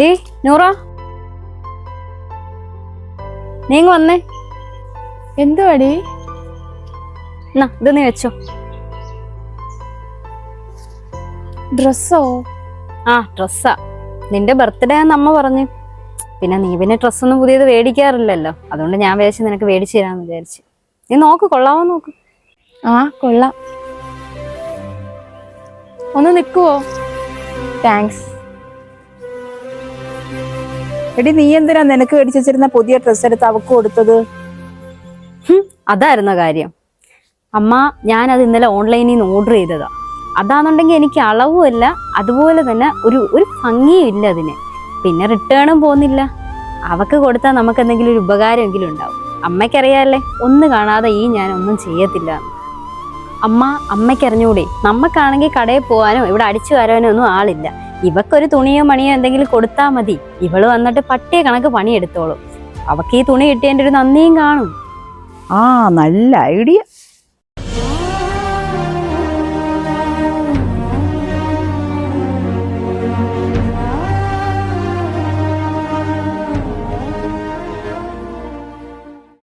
Day Noora? നീ ഇങ്ങ് വന്നേ. എന്തുവാടി? എന്നാ ഇത് നീ വെച്ചോ. ഡ്രസ്സോ? ആ ഡ്രസ്സാ. നിന്റെ ബർത്ത്ഡേ ആന്ന് അമ്മ പറഞ്ഞു. പിന്നെ നീ പിന്നെ ഡ്രസ്സൊന്നും പുതിയത് മേടിക്കാറില്ലല്ലോ. അതുകൊണ്ട് ഞാൻ വിചാരിച്ചു നിനക്ക് മേടിച്ചു തരാന്ന് വിചാരിച്ചു. നീ നോക്ക് കൊള്ളാവോ നോക്ക്. ആ കൊള്ളാം. ഒന്ന് നിക്കുവോ താങ്ക്സ് എടി നീ എന്തിനാ നിനക്ക് മേടിച്ചു വെച്ചിരുന്ന പുതിയ ഡ്രസ്സ് എടുത്ത് അവക്ക് കൊടുത്തത്? അതായിരുന്ന കാര്യം. അമ്മ അത് ഇന്നലെ ഓൺലൈനിൽ നിന്ന് ഓർഡർ ചെയ്തതാ. അതാണെന്നുണ്ടെങ്കിൽ എനിക്ക് അളവുമല്ല അതുപോലെ തന്നെ ഒരു ഒരു ഭംഗിയും ഇല്ല അതിന്. പിന്നെ റിട്ടേണും പോകുന്നില്ല അവക്ക് കൊടുത്താൽ നമുക്ക് എന്തെങ്കിലും ഒരു ഉപകാരമെങ്കിലും ഉണ്ടാവും. അമ്മയ്ക്കറിയാല്ലേ ഒന്ന് കാണാതെ ഈ ഞാൻ ഒന്നും ചെയ്യത്തില്ല. അമ്മ അമ്മയ്ക്കറിഞ്ഞൂടെ നമുക്കാണെങ്കിൽ കടയിൽ പോകാനോ ഇവിടെ അടിച്ചു വരാനോ ഒന്നും ആളില്ല. ഇവക്കൊരു തുണിയോ മണിയോ എന്തെങ്കിലും കൊടുത്താൽ മതി. ഇവൾ വന്നിട്ട് പട്ടിയ കണക്ക് പണിയെടുത്തോളും. അവക്ക് ഈ തുണി കിട്ടിയതിന്റെ ഒരു നന്ദിയും കാണും. ആ നല്ല ഐഡിയ.